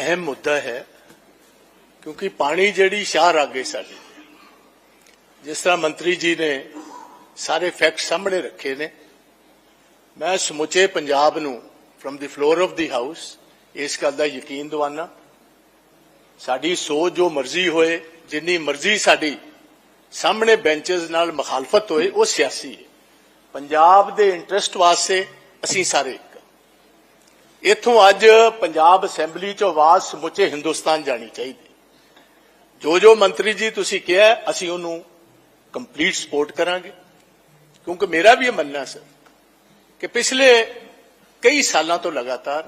ਅਹਿਮ ਮੁੱਦਾ ਹੈ, ਕਿਉਂਕਿ ਪਾਣੀ ਜਿਹੜੀ ਸ਼ਾਹ ਰਾਗੇ ਸਾਡੀ। ਜਿਸ ਤਰ੍ਹਾਂ ਮੰਤਰੀ ਜੀ ਨੇ ਸਾਰੇ ਫੈਕਟ ਸਾਹਮਣੇ ਰੱਖੇ ਨੇ, ਮੈਂ ਸਮੁੱਚੇ ਪੰਜਾਬ ਨੂੰ from the floor of the house ਇਸ ਗੱਲ ਦਾ ਯਕੀਨ ਦਿਵਾਨਾ। ਸਾਡੀ ਸੋਚ ਜੋ ਮਰਜ਼ੀ ਹੋਏ, ਜਿੰਨੀ ਮਰਜ਼ੀ ਸਾਡੀ ਸਾਹਮਣੇ ਬੈਂਚਸ ਨਾਲ ਮੁਖਾਲਫਤ ਹੋਏ, ਉਹ ਸਿਆਸੀ ਹੈ। ਪੰਜਾਬ ਦੇ ਇੰਟਰਸਟ ਵਾਸਤੇ ਅਸੀਂ ਸਾਰੇ ਇੱਥੋਂ ਅੱਜ ਪੰਜਾਬ ਅਸੈਂਬਲੀ ਚੋਂ ਆਵਾਜ਼ ਸਮੁੱਚੇ ਹਿੰਦੁਸਤਾਨ ਜਾਣੀ ਚਾਹੀਦੀ। ਜੋ ਜੋ ਮੰਤਰੀ ਜੀ ਤੁਸੀਂ ਕਿਹਾ, ਅਸੀਂ ਉਹਨੂੰ ਕੰਪਲੀਟ ਸਪੋਰਟ ਕਰਾਂਗੇ। ਕਿਉਂਕਿ ਮੇਰਾ ਵੀ ਇਹ ਮੰਨਣਾ ਸਰ ਕਿ ਪਿਛਲੇ ਕਈ ਸਾਲਾਂ ਤੋਂ ਲਗਾਤਾਰ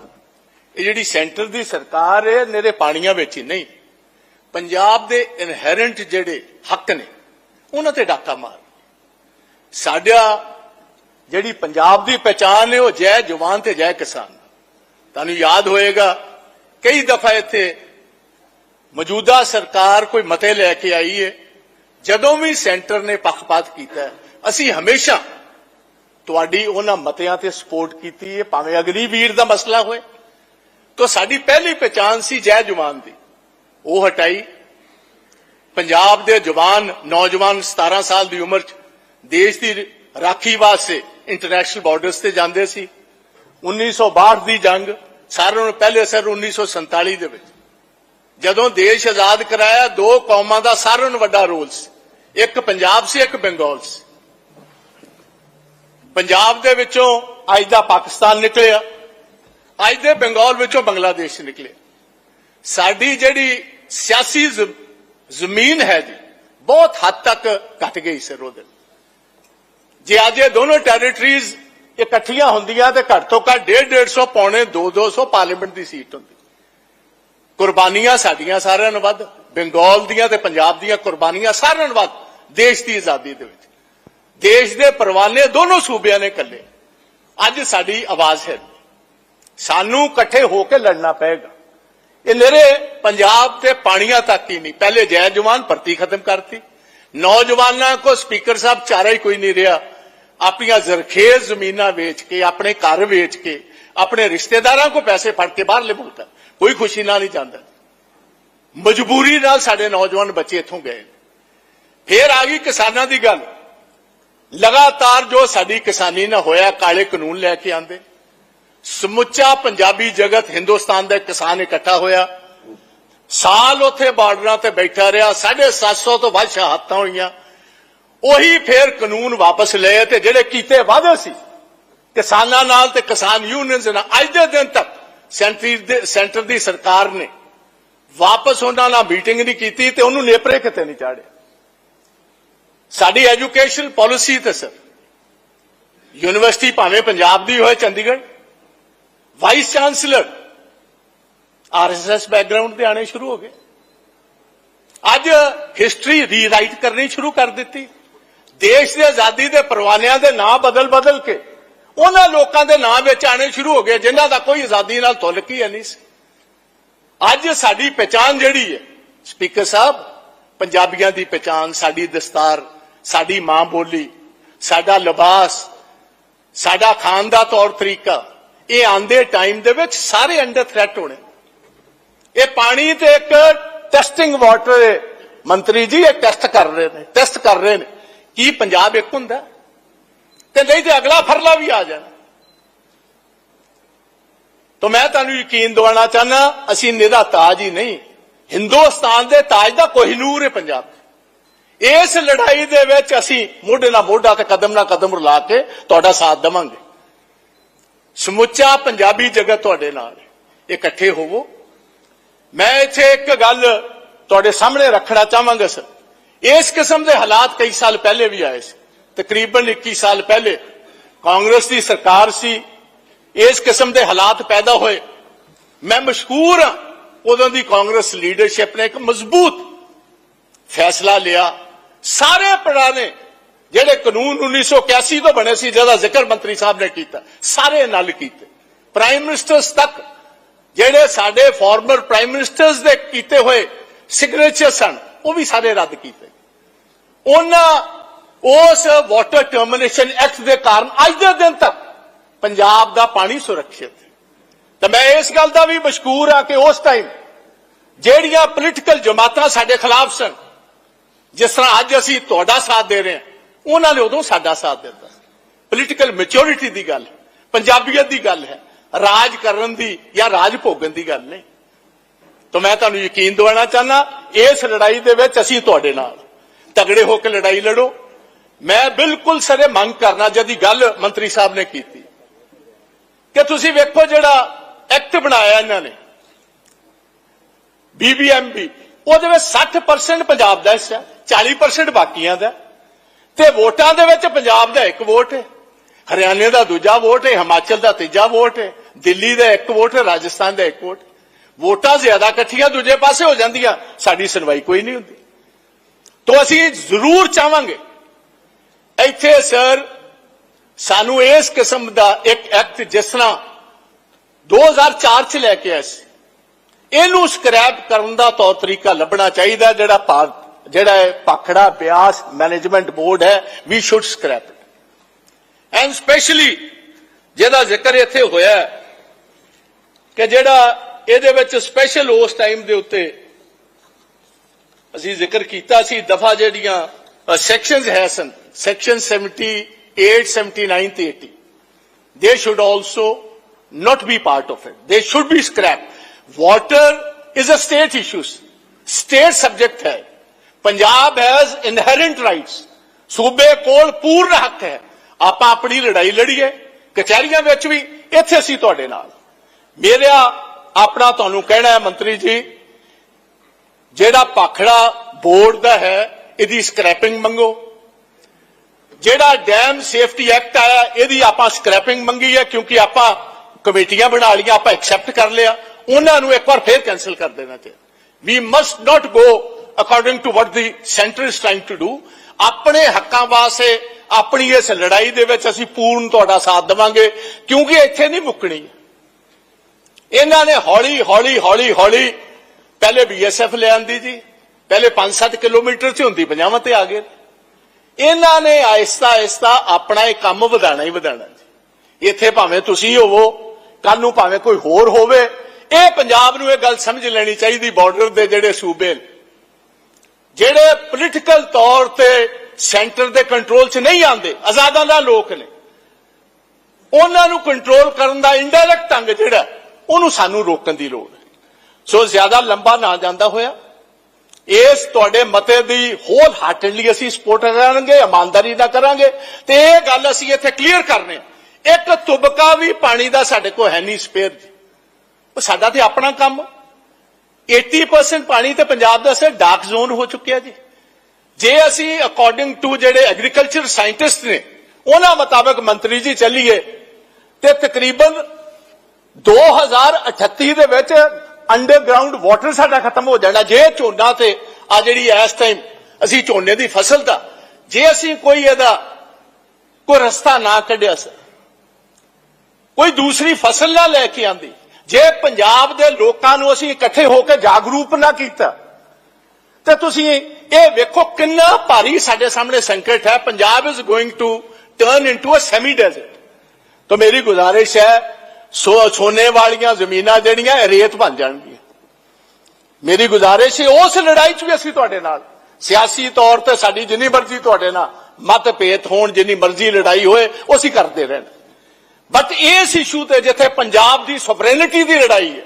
ਇਹ ਜਿਹੜੀ ਸੈਂਟਰ ਦੀ ਸਰਕਾਰ ਹੈ ਨੇਰੇ ਪਾਣੀਆਂ ਵਿੱਚ ਹੀ ਨਹੀਂ। ਪੰਜਾਬ ਦੇ ਇਨਹੈਰੈਂਟ ਜਿਹੜੇ ਹੱਕ ਨੇ, ਉਹਨਾਂ ਤੇ ਡਾਕਾ ਮਾਰ। ਸਾਡਾ ਜਿਹੜੀ ਪੰਜਾਬ ਦੀ ਪਛਾਣ ਹੈ, ਉਹ ਜੈ ਜਵਾਨ ਤੇ ਜੈ ਕਿਸਾਨ। ਤੁਹਾਨੂੰ ਯਾਦ ਹੋਏਗਾ, ਕਈ ਦਫਾ ਇੱਥੇ ਮੌਜੂਦਾ ਸਰਕਾਰ ਕੋਈ ਮਤੇ ਲੈ ਕੇ ਆਈ ਹੈ ਜਦੋਂ ਵੀ ਸੈਂਟਰ ਨੇ ਪੱਖਪਾਤ ਕੀਤਾ, ਅਸੀਂ ਹਮੇਸ਼ਾ ਤੁਹਾਡੀ ਉਹਨਾਂ ਮਤਿਆਂ ਤੇ ਸਪੋਰਟ ਕੀਤੀ ਹੈ ਭਾਵੇਂ ਅਗਨੀਵੀਰ ਦਾ ਮਸਲਾ ਹੋਏ। ਤਾਂ ਸਾਡੀ ਪਹਿਲੀ ਪਛਾਣ ਸੀ ਜੈ ਜਵਾਨ ਦੀ। ਉਹ ਹਟਾਈ। ਪੰਜਾਬ ਦੇ ਜਵਾਨ ਨੌਜਵਾਨ 17 ਸਾਲ ਦੀ ਉਮਰ 'ਚ ਦੇਸ਼ ਦੀ ਰਾਖੀ ਵਾਸਤੇ ਇੰਟਰਨੈਸ਼ਨਲ ਬਾਰਡਰਸ ਤੇ ਜਾਂਦੇ ਸੀ। 1962 ਦੀ ਜੰਗ ਸਾਰਿਆਂ ਨੂੰ ਪਹਿਲੇ ਅਸਰ 1947 ਦੇ ਵਿੱਚ। ਜਦੋਂ ਦੇਸ਼ ਆਜ਼ਾਦ ਕਰਾਇਆ, ਦੋ ਕੌਮਾਂ ਦਾ ਸਾਰਿਆਂ ਨੂੰ ਵੱਡਾ ਰੋਲ ਸੀ। ਇੱਕ ਪੰਜਾਬ ਸੀ, ਇੱਕ ਬੰਗਾਲ ਸੀ। ਪੰਜਾਬ ਦੇ ਵਿੱਚੋਂ ਅੱਜ ਦਾ ਪਾਕਿਸਤਾਨ ਨਿਕਲਿਆ। ਅੱਜ ਦੇ ਬੰਗਾਲ ਵਿੱਚੋਂ ਬੰਗਲਾਦੇਸ਼ ਨਿਕਲਿਆ। ਸਾਡੀ ਜਿਹੜੀ ਸਿਆਸੀ ਜ਼ਮੀਨ ਹੈ ਜੀ, ਬਹੁਤ ਹੱਦ ਤੱਕ ਘਟ ਗਈ ਸਰ ਉਹਦੇ ਜੇ ਅੱਜ ਇਹ ਦੋਨੋਂ ਟੈਰੀਟਰੀਜ਼ ਇਕੱਠੀਆਂ ਹੁੰਦੀਆਂ ਤੇ ਘੱਟ ਤੋਂ ਘੱਟ 1.5 150 ਪੌਣੇ 2 200 ਪਾਰਲੀਮੈਂਟ ਦੀ ਸੀਟ ਹੁੰਦੀ। ਕੁਰਬਾਨੀਆਂ ਸਾਡੀਆਂ ਸਾਰਿਆਂ ਨੂੰ ਵੱਧ, ਬੰਗਾਲ ਦੀਆਂ ਤੇ ਪੰਜਾਬ ਦੀਆਂ ਕੁਰਬਾਨੀਆਂ ਸਾਰਿਆਂ ਨੂੰ ਵੱਧ, ਦੇਸ਼ ਦੀ ਆਜ਼ਾਦੀ ਦੇ ਵਿੱਚ। ਦੇਸ਼ ਦੇ ਪਰਵਾਨੇ ਦੋਨੋਂ ਸੂਬਿਆਂ ਨੇ ਕੱਲੇ। ਅੱਜ ਸਾਡੀ ਆਵਾਜ਼ ਹੈ। ਸਾਨੂੰ ਇਕੱਠੇ ਹੋ ਕੇ ਲੜਨਾ ਪਏਗਾ। ਇਹ ਨੇਰੇ ਪੰਜਾਬ ਤੇ ਪਾਣੀਆਂ ਤੱਕ ਹੀ ਨਹੀਂ, ਪਹਿਲੇ ਜੈ ਜਵਾਨ ਭਰਤੀ ਖਤਮ ਕਰਤੀ। ਨੌਜਵਾਨਾਂ ਕੋ ਸਪੀਕਰ ਸਾਹਿਬ ਚਾਰਾ ਹੀ ਕੋਈ ਨਹੀਂ ਰਿਹਾ। ਆਪਣੀਆਂ ਜ਼ਰਖੇਜ਼ ਜ਼ਮੀਨਾਂ ਵੇਚ ਕੇ, ਆਪਣੇ ਘਰ ਵੇਚ ਕੇ, ਆਪਣੇ ਰਿਸ਼ਤੇਦਾਰਾਂ ਕੋ ਪੈਸੇ ਫੜ ਕੇ ਬਾਹਰਲੇ ਮੁਲਕ ਕੋਈ ਖੁਸ਼ੀ ਨਾਲ ਨਹੀਂ ਜਾਂਦਾ। ਮਜਬੂਰੀ ਨਾਲ ਸਾਡੇ ਨੌਜਵਾਨ ਬੱਚੇ ਇੱਥੋਂ ਗਏ ਫੇਰ ਆ ਗਈ ਕਿਸਾਨਾਂ ਦੀ ਗੱਲ। ਲਗਾਤਾਰ ਜੋ ਸਾਡੀ ਕਿਸਾਨੀ ਨਾਲ ਹੋਇਆ, ਕਾਲੇ ਕਾਨੂੰਨ ਲੈ ਕੇ ਆਂਦੇ। ਸਮੁੱਚਾ ਪੰਜਾਬੀ ਜਗਤ ਹਿੰਦੁਸਤਾਨ ਦਾ ਕਿਸਾਨ ਇਕੱਠਾ ਹੋਇਆ। ਸਾਲ ਉੱਥੇ ਬਾਰਡਰਾਂ ਤੇ ਬੈਠਾ ਰਿਹਾ 750 ਤੋਂ ਵੱਧ ਸ਼ਹਾਦਤਾਂ ਹੋਈਆਂ। ਉਹੀ ਫੇਰ ਕਾਨੂੰਨ ਵਾਪਸ ਲਏ ਤੇ ਜਿਹੜੇ ਕੀਤੇ ਵਾਅਦੇ ਸੀ ਕਿਸਾਨਾਂ ਨਾਲ ਤੇ ਕਿਸਾਨ ਯੂਨੀਅਨਸ ਨਾਲ, ਅੱਜ ਦੇ ਦਿਨ ਤੱਕ ਸੈਂਟਰੀ ਦੇ, ਸੈਂਟਰ ਦੀ ਸਰਕਾਰ ਨੇ ਵਾਪਸ ਉਹਨਾਂ ਨਾਲ ਮੀਟਿੰਗ ਨਹੀਂ ਕੀਤੀ ਤੇ ਉਹਨੂੰ ਨੇਪਰੇ ਕਿਤੇ ਨਹੀਂ ਚਾੜਿਆ। ਸਾਡੀ ਐਜੂਕੇਸ਼ਨ ਪਾਲਿਸੀ ਤੇ ਸਰ, ਯੂਨੀਵਰਸਿਟੀ ਭਾਵੇਂ ਪੰਜਾਬ ਦੀ ਹੋਏ, Chandigarh vice chancellor RSS background ਦੇ ਆਣੇ ਸ਼ੁਰੂ ਹੋ ਗਏ। ਅੱਜ ਹਿਸਟਰੀ ਰੀਰਾਈਟ ਕਰਨੀ ਸ਼ੁਰੂ ਕਰ ਦਿੱਤੀ। ਦੇਸ਼ ਦੀ ਆਜ਼ਾਦੀ ਦੇ ਪਰਵਾਨਿਆਂ ਦੇ ਨਾਂ ਬਦਲ ਬਦਲ ਕੇ, ਉਹਨਾਂ ਲੋਕਾਂ ਦੇ ਨਾਂ ਵਿੱਚ ਆਣੇ ਸ਼ੁਰੂ ਹੋ ਗਏ, ਜਿਨ੍ਹਾਂ ਦਾ ਕੋਈ ਆਜ਼ਾਦੀ ਨਾਲ ਤੁਲਕ ਹੀ ਨਹੀਂ ਸੀ। ਅੱਜ ਸਾਡੀ ਪਛਾਣ ਜਿਹੜੀ ਹੈ, ਸਪੀਕਰ ਸਾਹਿਬ, ਪੰਜਾਬੀਆਂ ਦੀ ਪਛਾਣ ਸਾਡੀ ਦਸਤਾਰ, ਸਾਡੀ ਮਾਂ ਬੋਲੀ, ਸਾਡਾ ਲਿਬਾਸ, ਸਾਡਾ ਖਾਣ ਦਾ ਤੌਰ ਤਰੀਕਾ, ਇਹ ਆਂਦੇ ਟਾਈਮ ਦੇ ਵਿੱਚ ਸਾਰੇ ਅੰਡਰ ਥ੍ਰੈਟ ਹੋਣੇ। ਇਹ ਪਾਣੀ ਤੇ ਇੱਕ ਟੈਸਟਿੰਗ ਵਾਟਰ ਮੰਤਰੀ ਜੀ, ਇਹ ਟੈਸਟ ਕਰ ਰਹੇ ਨੇ ਟੈਸਟ ਕਰ ਰਹੇ ਨੇ। ਕੀ ਪੰਜਾਬ ਇੱਕ ਹੁੰਦਾ? ਤੇ ਨਹੀਂ ਤੇ ਅਗਲਾ ਫਰਲਾ ਵੀ ਆ ਜਾਣਾ। ਤਾਂ ਮੈਂ ਤੁਹਾਨੂੰ ਯਕੀਨ ਦਿਵਾਉਣਾ ਚਾਹਨਾ ਅਸੀਂ ਨਿਹਦਾ ਤਾਜ ਹੀ ਨਹੀਂ। ਹਿੰਦੁਸਤਾਨ ਦੇ ਤਾਜ ਦਾ ਕੋਹਿਨੂਰ ਹੈ ਪੰਜਾਬ ਇਸ ਲੜਾਈ ਦੇ ਵਿੱਚ ਅਸੀਂ ਮੋਢੇ ਨਾਲ ਮੋਢਾ ਤੇ ਕਦਮ ਨਾਲ ਕਦਮ ਰਲਾ ਕੇ ਤੁਹਾਡਾ ਸਾਥ ਦੇਵਾਂਗੇ। ਸਮੁੱਚਾ ਪੰਜਾਬੀ ਜਗਤ ਤੁਹਾਡੇ ਨਾਲ ਇਕੱਠੇ ਹੋਵੋ। ਮੈਂ ਇੱਥੇ ਇੱਕ ਗੱਲ ਤੁਹਾਡੇ ਸਾਹਮਣੇ ਰੱਖਣਾ ਚਾਹਾਂਗਾ, ਸਰ। ਇਸ ਕਿਸਮ ਦੇ ਹਾਲਾਤ ਕਈ ਸਾਲ ਪਹਿਲੇ ਵੀ ਆਏ ਸੀ। ਤਕਰੀਬਨ 21 ਸਾਲ ਪਹਿਲੇ ਕਾਂਗਰਸ ਦੀ ਸਰਕਾਰ ਸੀ। ਇਸ ਕਿਸਮ ਦੇ ਹਾਲਾਤ ਪੈਦਾ ਹੋਏ। ਮੈਂ ਮਸ਼ਹੂਰ ਹਾਂ। ਉਦੋਂ ਦੀ ਕਾਂਗਰਸ ਲੀਡਰਸ਼ਿਪ ਨੇ ਇੱਕ ਮਜ਼ਬੂਤ ਫੈਸਲਾ ਲਿਆ। ਸਾਰੇ ਪੁਰਾਣੇ ਜਿਹੜੇ ਕਾਨੂੰਨ 1981 ਤੋਂ ਬਣੇ ਸੀ, ਜਿਹਦਾ ਜ਼ਿਕਰ ਮੰਤਰੀ ਸਾਹਿਬ ਨੇ ਕੀਤਾ, ਸਾਰੇ ਨਲ ਕੀਤੇ। ਪ੍ਰਾਈਮ ਮਿਨਿਸਟਰਸ ਤੱਕ, ਜਿਹੜੇ ਸਾਡੇ ਫਾਰਮਰ ਪ੍ਰਾਈਮ ਮਿਨਿਸਟਰਸ ਦੇ ਕੀਤੇ ਹੋਏ ਸਿਗਨੇਚਰ ਸਨ, ਉਹ ਵੀ ਸਾਰੇ ਰੱਦ ਕੀਤੇ। ਉਹਨਾਂ ਉਸ ਵਾਟਰ ਟਰਮੀਨੇਸ਼ਨ ਐਕਟ ਦੇ ਕਾਰਨ ਅੱਜ ਦੇ ਦਿਨ ਤੱਕ ਪੰਜਾਬ ਦਾ ਪਾਣੀ ਸੁਰੱਖਿਅਤ ਹੈ। ਤਾਂ ਮੈਂ ਇਸ ਗੱਲ ਦਾ ਵੀ ਮਸ਼ਕੂਰ ਆ ਕਿ ਉਸ ਟਾਈਮ ਜਿਹੜੀਆਂ ਪੋਲੀਟੀਕਲ ਜਮਾਤਾਂ ਸਾਡੇ ਖਿਲਾਫ ਸਨ, ਜਿਸ ਤਰ੍ਹਾਂ ਅੱਜ ਅਸੀਂ ਤੁਹਾਡਾ ਸਾਥ ਦੇ ਰਹੇ ਹਾਂ, ਉਹਨਾਂ ਨੇ ਉਦੋਂ ਸਾਡਾ ਸਾਥ ਦਿੱਤਾ। ਪੋਲੀਟੀਕਲ ਮੈਚੁਰਿਟੀ ਦੀ ਗੱਲ ਪੰਜਾਬੀਅਤ ਦੀ ਗੱਲ ਹੈ, ਰਾਜ ਕਰਨ ਦੀ ਜਾਂ ਰਾਜ ਭੋਗਣ ਦੀ ਗੱਲ ਨਹੀਂ। ਤਾਂ ਮੈਂ ਤੁਹਾਨੂੰ ਯਕੀਨ ਦਿਵਾਉਣਾ ਚਾਹਨਾ ਇਸ ਲੜਾਈ ਦੇ ਵਿੱਚ ਅਸੀਂ ਤੁਹਾਡੇ ਨਾਲ ਤਗੜੇ ਹੋ ਕੇ ਲੜਾਈ ਲੜੋ। ਮੈਂ ਬਿਲਕੁਲ ਸਰੇ ਮੰਗ ਕਰਨਾ ਜਦੀ ਗੱਲ ਮੰਤਰੀ ਸਾਹਿਬ ਨੇ ਕੀਤੀ। ਕਿ ਤੁਸੀਂ ਵੇਖੋ ਜਿਹੜਾ ਐਕਟ ਬਣਾਇਆ ਇਹਨਾਂ ਨੇ। ਬੀਬੀਐਮਬੀ ਉਹਦੇ ਵਿੱਚ 60% ਪੰਜਾਬ ਦਾ ਹਿੱਸਾ 40% ਬਾਕੀਆਂ ਦਾ। ਤੇ ਵੋਟਾਂ ਦੇ ਵਿੱਚ ਪੰਜਾਬ ਦਾ ਇੱਕ ਵੋਟ ਹੈ। ਹਰਿਆਣੇ ਦਾ ਦੂਜਾ ਵੋਟ ਹੈ, ਹਿਮਾਚਲ ਦਾ ਤੀਜਾ ਵੋਟ ਹੈ, ਦਿੱਲੀ ਦਾ ਇੱਕ ਵੋਟ ਹੈ, ਰਾਜਸਥਾਨ ਦਾ ਇੱਕ ਵੋਟ ਵੋਟਾਂ ਜ਼ਿਆਦਾ ਇਕੱਠੀਆਂ ਦੂਜੇ ਪਾਸੇ ਹੋ ਜਾਂਦੀਆਂ, ਸਾਡੀ ਸੁਣਵਾਈ ਕੋਈ ਨਹੀਂ ਹੁੰਦੀ। ਤੋਂ ਅਸੀਂ ਜ਼ਰੂਰ ਚਾਹਾਂਗੇ। ਇੱਥੇ ਸਰ, ਸਾਨੂੰ ਇਸ ਕਿਸਮ ਦਾ ਇੱਕ ਐਕਟ ਜਿਸ ਤਰ੍ਹਾਂ 2004 ਚ ਲੈ ਕੇ ਆਏ ਸੀ, ਇਹਨੂੰ ਸਕ੍ਰੈਪ ਕਰਨ ਦਾ ਤੌਰ ਤਰੀਕਾ ਲੱਭਣਾ ਚਾਹੀਦਾ ਜਿਹੜਾ ਭਾਰਤ ਜਿਹੜਾ ਹੈ ਪਾਖੜਾ ਬਿਆਸ ਮੈਨੇਜਮੈਂਟ ਬੋਰਡ ਹੈ we should scrap and specially ਜਿਹਦਾ ਜ਼ਿਕਰ ਇੱਥੇ ਹੋਇਆ ਕਿ ਜਿਹੜਾ ਇਹਦੇ ਵਿੱਚ ਸਪੈਸ਼ਲ ਉਸ ਟਾਈਮ ਦੇ ਉੱਤੇ ਅਸੀਂ ਜ਼ਿਕਰ ਕੀਤਾ ਸੀ ਦਫਾ ਜਿਹੜੀਆਂ ਸੈਕਸ਼ਨਸ ਹੈ ਸਨ ਸੈਕਸ਼ਨ 78 79 ਤੇ 80 they should also not be part of it. They should be scrapped. Water is a state issue. State subject ਹੈ ਪੰਜਾਬ has inherent rights. ਸੂਬੇ ਕੋਲ ਪੂਰਨ ਹੱਕ ਹੈ ਆਪਾਂ ਆਪਣੀ ਲੜਾਈ ਲੜੀਏ ਕਚਹਿਰੀਆਂ ਵਿੱਚ ਵੀ ਇੱਥੇ ਅਸੀਂ ਤੁਹਾਡੇ ਨਾਲ ਮੇਰਾ ਆਪਣਾ ਤੁਹਾਨੂੰ ਕਹਿਣਾ ਹੈ ਮੰਤਰੀ ਜੀ ਜਿਹੜਾ ਪਾਖੜਾ ਬੋਰਡ ਦਾ ਹੈ, ਇਹਦੀ ਸਕ੍ਰੈਪਿੰਗ ਮੰਗੋ। ਜਿਹੜਾ ਡੈਮ ਸੇਫਟੀ ਐਕਟ ਆਇਆ, ਇਹਦੀ ਆਪਾਂ ਸਕ੍ਰੈਪਿੰਗ ਮੰਗੀ ਹੈ, ਕਿਉਂਕਿ ਆਪਾਂ ਕਮੇਟੀਆਂ ਬਣਾ ਲਈਆਂ, ਆਪਾਂ ਐਕਸੈਪਟ ਕਰ ਲਿਆ। ਉਹਨਾਂ ਨੂੰ ਇੱਕ ਵਾਰ ਫੇਰ ਕੈਨਸਲ ਕਰ ਦੇਣਾ ਚਾਹੀਦਾ we must not go according to what the centre is trying to do ਆਪਣੇ ਹੱਕਾਂ ਵਾਸਤੇ, ਆਪਣੀ ਇਸ ਲੜਾਈ ਦੇ ਵਿੱਚ ਅਸੀਂ ਪੂਰਨ ਤੁਹਾਡਾ ਸਾਥ ਦੇਵਾਂਗੇ, ਕਿਉਂਕਿ ਇੱਥੇ ਨਹੀਂ ਮੁੱਕਣੀ। ਇਹਨਾਂ ਨੇ ਹੌਲੀ ਹੌਲੀ ਹੌਲੀ ਹੌਲੀ ਪਹਿਲੇ ਬੀਐਸਐਫ ਲਿਆਂਦੀ ਜੀ, ਪਹਿਲੇ 5-7 ਕਿਲੋਮੀਟਰ 'ਚ ਹੁੰਦੀ ਪੰਜਾਵਾਂ ਤੇ ਆ ਗਏ ਇਹਨਾਂ ਨੇ ਆਇਸਤਾ ਆਹਿਸਤਾ ਆਪਣਾ ਇਹ ਕੰਮ ਵਧਾਣਾ ਹੀ ਵਧਾਣਾ ਜੀ। ਇੱਥੇ ਭਾਵੇਂ ਤੁਸੀਂ ਹੋਵੋ ਕੱਲ ਨੂੰ ਭਾਵੇਂ ਕੋਈ ਹੋਰ ਹੋਵੇ, ਇਹ ਪੰਜਾਬ ਨੂੰ ਇਹ ਗੱਲ ਸਮਝ ਲੈਣੀ ਚਾਹੀਦੀ ਬਾਰਡਰ ਦੇ ਜਿਹੜੇ ਸੂਬੇ ਨੇ। ਜਿਹੜੇ ਪੋਲੀਟੀਕਲ ਤੌਰ ਤੇ ਸੈਂਟਰ ਦੇ ਕੰਟਰੋਲ 'ਚ ਨਹੀਂ ਆਉਂਦੇ, ਆਜ਼ਾਦਾਂ ਦਾ ਲੋਕ ਨੇ। ਉਹਨਾਂ ਨੂੰ ਕੰਟਰੋਲ ਕਰਨ ਦਾ ਇਨਡਾਇਰੈਕਟ ਢੰਗ ਜਿਹੜਾ, ਉਹਨੂੰ ਸਾਨੂੰ ਰੋਕਣ ਦੀ ਲੋੜ ਹੈ। ਸੋ ਜ਼ਿਆਦਾ ਲੰਬਾ ਨਾ ਜਾਂਦਾ ਹੋਇਆ। ਇਸ ਤੁਹਾਡੇ ਮਤੇ ਦੀ ਹੋਲ ਹਾਰਟਡਲੀ ਅਸੀਂ ਸਪੋਰਟ ਕਰਾਂਗੇ, ਇਮਾਨਦਾਰੀ ਨਾਲ ਕਰਾਂਗੇ। ਤੇ ਇਹ ਗੱਲ ਅਸੀਂ ਇੱਥੇ ਕਲੀਅਰ ਕਰਨੇ। ਇੱਕ ਤੁਬਕਾ ਵੀ ਪਾਣੀ ਦਾ ਸਾਡੇ ਕੋਲ ਹੈ ਨਹੀਂ ਸਪੇਅਰ ਉਹ ਸਾਡਾ ਤੇ ਆਪਣਾ ਕੰਮ। 80% ਪਾਣੀ ਤੇ ਪੰਜਾਬ ਦਾ ਸਿਰ ਡਾਰਕ ਜ਼ੋਨ ਹੋ ਚੁੱਕਿਆ ਜੀ। ਜੇ ਅਸੀਂ ਅਕੋਰਡਿੰਗ ਟੂ ਜਿਹੜੇ ਐਗਰੀਕਲਚਰ ਸਾਇੰਟਿਸਟ ਨੇ, ਉਹਨਾਂ ਮੁਤਾਬਕ ਮੰਤਰੀ ਜੀ ਚੱਲੀਏ, ਤੇ ਤਕਰੀਬਨ 2038 ਦੇ ਵਿੱਚ ਅੰਡਰਗਰਾਉਂਡ ਵਾਟਰ ਸਾਡਾ ਖਤਮ ਹੋ ਜਾਣਾ, ਜੇ ਝੋਨਾ ਤੇ ਆ ਜਿਹੜੀ ਇਸ ਟਾਈਮ ਅਸੀਂ ਝੋਨੇ ਦੀ ਫਸਲ ਦਾ, ਜੇ ਅਸੀਂ ਕੋਈ ਇਹਦਾ ਕੋਈ ਰਸਤਾ ਨਾ ਕੱਢਿਆ ਸਰ, ਕੋਈ ਦੂਸਰੀ ਫਸਲ ਨਾ ਲੈ ਕੇ ਆਂਦੀ, ਜੇ ਪੰਜਾਬ ਦੇ ਲੋਕਾਂ ਨੂੰ ਅਸੀਂ ਇਕੱਠੇ ਹੋ ਕੇ ਜਾਗਰੂਕ ਨਾ ਕੀਤਾ, ਤੇ ਤੁਸੀਂ ਇਹ ਵੇਖੋ ਕਿੰਨਾ ਭਾਰੀ ਸਾਡੇ ਸਾਹਮਣੇ ਸੰਕਟ ਹੈ, Punjab is going to turn into a semi desert ਤਾਂ ਮੇਰੀ ਗੁਜ਼ਾਰਿਸ਼ ਹੈ ਸੋ ਸੋਨੇ ਵਾਲੀਆਂ ਜ਼ਮੀਨਾਂ ਜਿਹੜੀਆਂ ਰੇਤ ਬਣ ਜਾਣਗੀਆਂ। ਮੇਰੀ ਗੁਜ਼ਾਰਿਸ਼ ਹੈ, ਉਸ ਲੜਾਈ 'ਚ ਵੀ ਅਸੀਂ ਤੁਹਾਡੇ ਨਾਲ। ਸਿਆਸੀ ਤੌਰ ਤੇ ਸਾਡੀ ਜਿੰਨੀ ਮਰਜ਼ੀ ਤੁਹਾਡੇ ਨਾਲ ਮਤਭੇਦ ਹੋਣ, ਜਿੰਨੀ ਮਰਜ਼ੀ ਲੜਾਈ ਹੋਏ, ਉਹ ਅਸੀਂ ਕਰਦੇ ਰਹਿਣ। ਬਟ ਇਸ ਇਸ਼ੂ ਤੇ ਜਿੱਥੇ ਪੰਜਾਬ ਦੀ ਸੋਵਰੇਨਿਟੀ ਦੀ ਲੜਾਈ ਹੈ,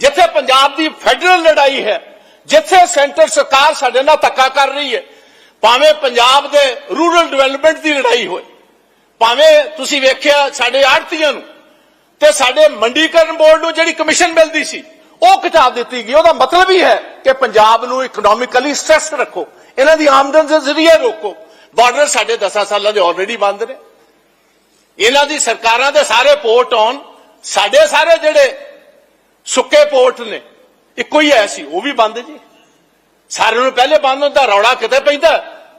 ਜਿੱਥੇ ਪੰਜਾਬ ਦੀ ਫੈਡਰਲ ਲੜਾਈ ਹੈ, ਜਿੱਥੇ ਸੈਂਟਰ ਸਰਕਾਰ ਸਾਡੇ ਨਾਲ ਧੱਕਾ ਕਰ ਰਹੀ ਹੈ, ਭਾਵੇਂ ਪੰਜਾਬ ਦੇ ਰੂਰਲ ਡਿਵੈਲਪਮੈਂਟ ਦੀ ਲੜਾਈ ਹੋਏ, ਭਾਵੇਂ ਤੁਸੀਂ ਵੇਖਿਆ ਸਾਡੇ ਆੜਤੀਆਂ ਨੂੰ ਤੇ ਸਾਡੇ ਮੰਡੀਕਰਨ ਬੋਰਡ ਨੂੰ ਜਿਹੜੀ ਕਮਿਸ਼ਨ ਮਿਲਦੀ ਸੀ, ਉਹ ਘਟਾ ਦਿੱਤੀ ਗਈ। ਉਹਦਾ ਮਤਲਬ ਹੀ ਹੈ ਕਿ ਪੰਜਾਬ ਨੂੰ ਇਕਨੋਮਿਕਲੀ ਸਟ੍ਰੈਸ ਰੱਖੋ। ਇਹਨਾਂ ਦੀ ਆਮਦਨ ਦੇ ਜ਼ਰੀਏ ਰੋਕੋ। ਬਾਰਡਰ ਸਾਡੇ 10 ਸਾਲਾਂ ਦੇ ਆਲਰੇਡੀ ਬੰਦ ਨੇ। ਇਹਨਾਂ ਦੀ ਸਰਕਾਰਾਂ ਦੇ ਸਾਰੇ ਪੋਰਟ ਆਨ ਸਾਡੇ ਸਾਰੇ ਜਿਹੜੇ ਸੁੱਕੇ ਪੋਰਟ ਨੇ, ਇੱਕੋ ਹੀ ਐ ਸੀ, ਉਹ ਵੀ ਬੰਦ ਜੀ। ਸਾਰਿਆਂ ਨੂੰ ਪਹਿਲੇ ਬੰਦ ਹੁੰਦਾ, ਰੌਲਾ ਕਿਤੇ ਪੈਂਦਾ,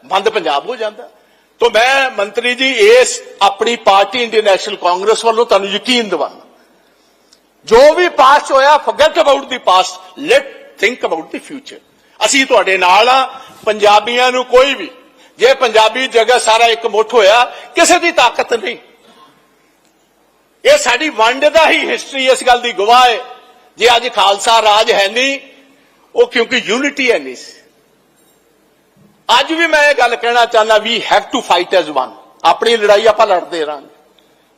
ਬੰਦ ਪੰਜਾਬ ਹੋ ਜਾਂਦਾ। ਤੋਂ ਮੈਂ ਮੰਤਰੀ ਜੀ, ਇਸ ਆਪਣੀ ਪਾਰਟੀ ਇੰਡੀਅਨ ਨੈਸ਼ਨਲ ਕਾਂਗਰਸ ਵੱਲੋਂ ਤੁਹਾਨੂੰ ਯਕੀਨ ਦਿਵਾਉਣਾ ਜੋ ਵੀ ਪਾਸਟ ਹੋਇਆ forget about the past let think about the future ਅਸੀਂ ਤੁਹਾਡੇ ਨਾਲ ਆ ਪੰਜਾਬੀਆਂ ਨੂੰ ਕੋਈ ਵੀ, ਜੇ ਪੰਜਾਬੀ ਜਗ੍ਹਾ ਸਾਰਾ ਇੱਕ ਮੁੱਠ ਹੋਇਆ, ਕਿਸੇ ਦੀ ਤਾਕਤ ਨਹੀਂ। ਇਹ ਸਾਡੀ ਵੰਡ ਦਾ ਹੀ ਹਿਸਟਰੀ ਇਸ ਗੱਲ ਦੀ ਗਵਾਹ ਹੈ। ਜੇ ਅੱਜ ਖਾਲਸਾ ਰਾਜ ਹੈ ਨਹੀਂ, ਉਹ ਕਿਉਂਕਿ ਯੂਨਿਟੀ ਹੈ ਨਹੀਂ ਸੀ। ਅੱਜ ਵੀ ਮੈਂ ਇਹ ਗੱਲ ਕਹਿਣਾ ਚਾਹੁੰਦਾ we have to fight as one ਆਪਣੀ ਲੜਾਈ ਆਪਾਂ ਲੜਦੇ ਰਹਾਂਗੇ।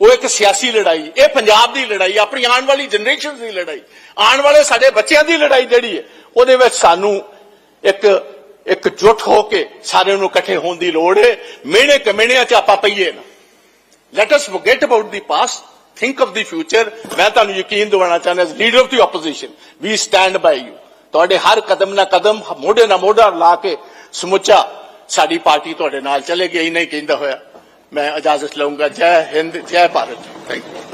ਉਹ ਇੱਕ ਸਿਆਸੀ ਲੜਾਈ, ਇਹ ਪੰਜਾਬ ਦੀ ਲੜਾਈ, ਆਪਣੀ ਆਉਣ ਵਾਲੀ ਜਨਰੇਸ਼ਨ ਦੀ ਲੜਾਈ। ਆਉਣ ਵਾਲੇ ਸਾਡੇ ਬੱਚਿਆਂ ਦੀ ਲੜਾਈ ਜਿਹੜੀ ਹੈ, ਉਹਦੇ ਵਿੱਚ ਸਾਨੂੰ ਇੱਕ ਇੱਕ ਜੁਟ ਹੋ ਕੇ ਸਾਰਿਆਂ ਨੂੰ ਇਕੱਠੇ ਹੋਣ ਦੀ ਲੋੜ ਹੈ। ਮਿਹਣੇ ਕਮੇਣਿਆਂ ਚ ਆਪਾਂ ਪਈਏ ਨਾ। Let us forget about the past think of the future ਮੈਂ ਤੁਹਾਨੂੰ ਯਕੀਨ ਦਿਵਾਉਣਾ ਚਾਹੁੰਦਾ as leader of the opposition we stand by you ਤੁਹਾਡੇ ਹਰ ਕਦਮ ਨਾ ਕਦਮ, ਮੋਢੇ ਨਾ ਮੋਢਾ ਲਾ ਕੇ ਸਮੁੱਚਾ। ਸਾਡੀ ਪਾਰਟੀ ਤੁਹਾਡੇ ਨਾਲ ਚੱਲੇਗੀ ਇਹ ਨਹੀਂ ਕਹਿੰਦਾ ਹੋਇਆ। ਮੈਂ ਇਜਾਜ਼ਤ ਲਵਾਂਗਾ ਜੈ ਹਿੰਦ, ਜੈ ਭਾਰਤ। Thank you